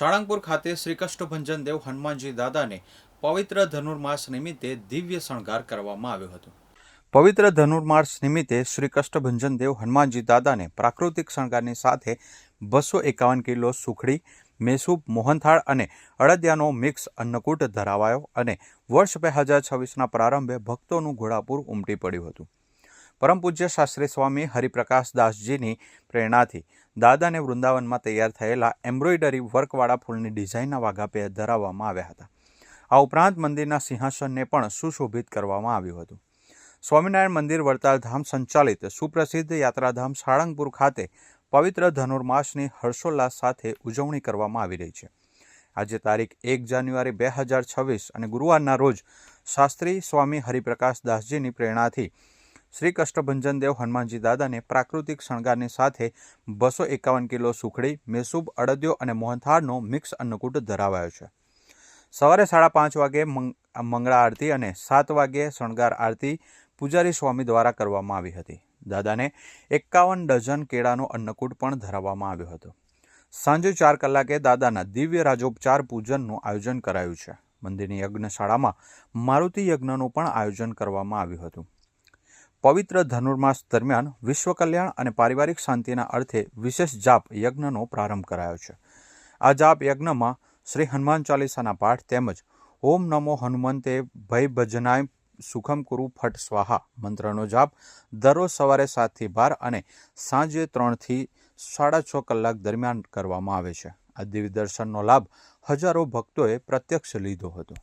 સાળંગપુર ખાતે શ્રી કષ્ટભંજન હનુમાનજી દાદાને પવિત્ર ધનુર્માસ નિમિત્તે દિવ્ય શણગાર કરવામાં આવ્યો હતો. પવિત્ર ધનુર્માસ નિમિત્તે શ્રી કષ્ટભંજન હનુમાનજી દાદાને પ્રાકૃતિક શણગારની સાથે બસો એકાવન કિલો સુખડી મેસૂબ મોહનથાળ અને અડદિયાનો મિક્સ અન્નકૂટ ધરાવાયો અને વર્ષ બે હજાર છવ્વીસના પ્રારંભે ભક્તોનું ઘોડાપુર ઉમટી પડ્યું હતું. પરમ પૂજ્ય શાસ્ત્રી સ્વામી હરિપ્રકાશ દાસજીની પ્રેરણાથી દાદાને વૃંદાવનમાં તૈયાર થયેલા એમ્બ્રોઇડરી વર્કવાળા ફૂલની ડિઝાઇનના વાઘાપે ધરાવવામાં આવ્યા હતા. આ ઉપરાંત મંદિરના સિંહાસનને પણ સુશોભિત કરવામાં આવ્યું હતું. સ્વામિનારાયણ મંદિર વડતાલ ધામ સંચાલિત સુપ્રસિદ્ધ યાત્રાધામ સાળંગપુર ખાતે પવિત્ર ધનુર્માસની હર્ષોલ્લાસ સાથે ઉજવણી કરવામાં આવી રહી છે. આજે તારીખ એક જાન્યુઆરી બે હજાર છવ્વીસ અને ગુરુવારના રોજ શાસ્ત્રી સ્વામી હરિપ્રકાશ દાસજીની પ્રેરણાથી શ્રી કષ્ટભંજન દેવ હનુમાનજી દાદાને પ્રાકૃતિક શણગારની સાથે બસો એકાવન કિલો સુખડી, મેસૂબ, અડદિયો અને મોહનથાળનો મિક્સ અન્નકૂટ ધરાવાયો છે. સવારે સાડા પાંચ વાગે મંગ- મંગળા આરતી અને સાત વાગે શણગાર આરતી પૂજારી સ્વામી દ્વારા કરવામાં આવી હતી. દાદાને એકાવન ડઝન કેળાનો અન્નકૂટ પણ ધરાવવામાં આવ્યો હતો. સાંજે ચાર કલાકે દાદાના દિવ્ય રાજોપચાર પૂજનનું આયોજન કરાયું છે. મંદિરની યજ્ઞશાળામાં મારુતિ યજ્ઞનું પણ આયોજન કરવામાં આવ્યું હતું. પવિત્ર ધનુર્માસ દરમિયાન વિશ્વ કલ્યાણ અને પારિવારિક શાંતિના અર્થે વિશેષ જાપ યજ્ઞનો પ્રારંભ કરાયો છે. આ જાપ યજ્ઞમાં શ્રી હનુમાન ચાલીસાના પાઠ તેમજ ઓમ નમો હનુમંતે ભય ભજનાય સુખમ કુરુ ફટ સ્વાહા મંત્રનો જાપ દરરોજ સવારે સાતથી બાર અને સાંજે ત્રણથી સાડા છ કલાક દરમિયાન કરવામાં આવે છે. આ દિવ્ય દર્શનનો લાભ હજારો ભક્તોએ પ્રત્યક્ષ લીધો હતો.